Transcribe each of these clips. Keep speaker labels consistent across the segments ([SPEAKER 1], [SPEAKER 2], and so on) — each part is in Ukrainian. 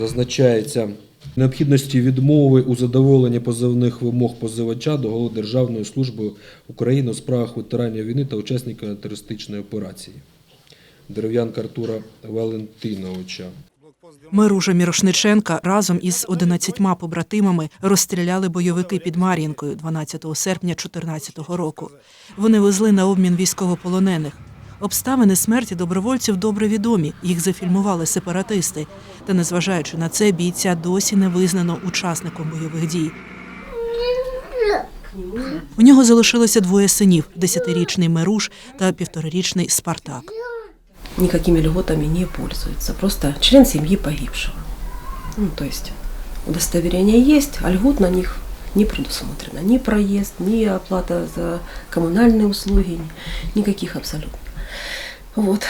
[SPEAKER 1] зазначається необхідності відмови у задоволенні позовних вимог позивача до голови Державної служби України у справах ветеранів війни та учасників терористичної операції. Дерев'янка Артура Валентиновича.
[SPEAKER 2] Миружа Мірошниченка разом із 11 побратимами розстріляли бойовики під Мар'їнкою 12 серпня 2014 року. Вони везли на обмін військовополонених. Обставини смерті добровольців добре відомі. Їх зафільмували сепаратисти. Та незважаючи на це, бійця досі не визнано учасником бойових дій. У нього залишилося двоє синів: десятирічний Мируш та півторарічний Спартак.
[SPEAKER 3] никакими льготами не пользуется. Просто член семьи погибшего. Ну, то есть удостоверение есть, а льгот на них не предусмотрено. Ни проезд, ни оплата за коммунальные услуги, никаких абсолютно. Вот.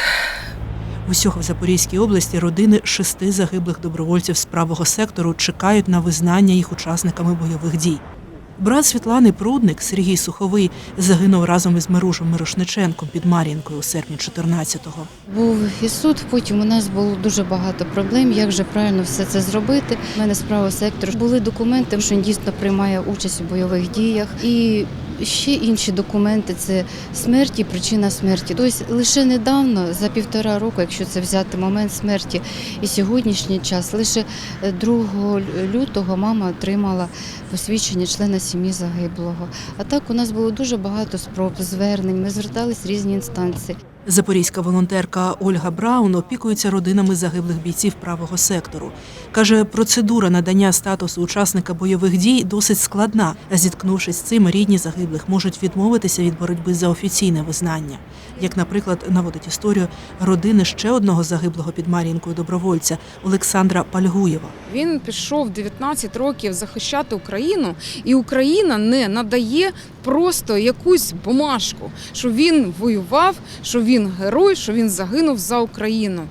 [SPEAKER 2] Усього в Запорізькій області родини шести загиблих добровольців з правого сектору чекають на визнання їх учасниками бойових дій. Брат Світлани Прудник Сергій Суховий загинув разом із Миружем Мирошниченком під Мар'їнкою у серпні 14-го.
[SPEAKER 4] Був і суд, потім у нас було дуже багато проблем, як же правильно все це зробити. У мене з правого сектору були документи, що він дійсно приймає участь у бойових діях. І ще інші документи це смерть і причина смерті. Тобто лише недавно, за півтора року, якщо це взяти момент смерті і сьогоднішній час, лише 2 лютого мама отримала посвідчення члена сім'ї загиблого. А так у нас було дуже багато спроб, звернень. Ми звертались в різні інстанції.
[SPEAKER 2] Запорізька волонтерка Ольга Браун опікується родинами загиблих бійців правого сектору. Каже, процедура надання статусу учасника бойових дій досить складна. Зіткнувшись з цим, рідні загиблих можуть відмовитися від боротьби за офіційне визнання. Як, наприклад, наводить історію родини ще одного загиблого під Мар'їнкою добровольця Олександра Пальгуєва.
[SPEAKER 5] Він пішов 19 років захищати Україну, і Україна не надає просто якусь бумажку, що він воював, що він герой, що він загинув за Україну.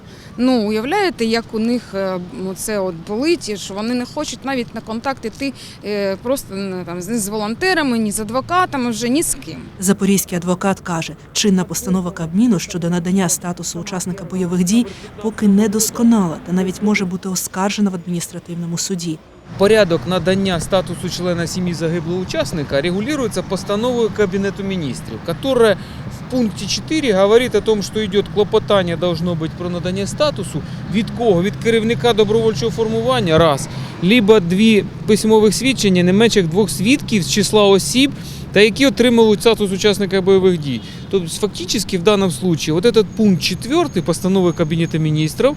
[SPEAKER 5] Ну, уявляєте, як у них е, це от болить, що вони не хочуть навіть на контакт іти е, просто не, там, з волонтерами, ні з адвокатами, вже ні з ким.
[SPEAKER 2] Запорізький адвокат каже, чинна постанова Кабміну щодо надання статусу учасника бойових дій поки не досконала та навіть може бути оскаржена в адміністративному суді.
[SPEAKER 6] Порядок надання статусу члена сім'ї загиблого учасника регулируется постановой Кабинета министров, которая в пункте 4 говорит о том, что идет клопотання должно быть про надання статусу від кого? Від керівника добровольчого формування раз, либо дві письмових свідчення не менше як двох свідків з числа осіб, та які отримали статус учасника бойових дій. Тобто, фактически в данном случае вот этот пункт 4 постановы Кабинета министров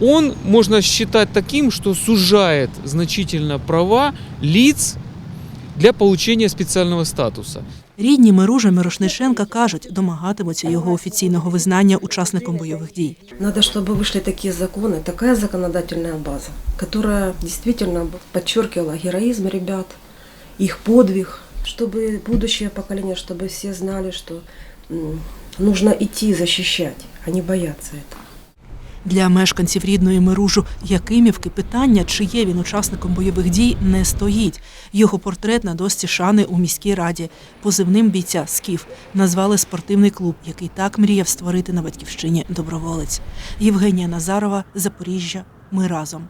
[SPEAKER 6] он можно считать таким, что сужает значительно права лиц для получения специального статуса.
[SPEAKER 2] Рідні Миружа Мирошниченка кажуть, домагатимуться його офіційного визнання учасником бойових дій.
[SPEAKER 3] Надо, чтобы вышли такие законы, такая законодательная база, которая действительно подчеркивала героизм ребят, их подвиг, чтобы будущее поколение, чтобы все знали, что м, нужно идти защищать, а не бояться этого.
[SPEAKER 2] Для мешканців рідної Миружу Якимівки питання, чи є він учасником бойових дій, не стоїть. Його портрет на досці шани у міській раді. Позивним бійця Скіф назвали спортивний клуб, який так мріяв створити на батьківщині доброволець. Євгенія Назарова, Запоріжжя. Ми разом.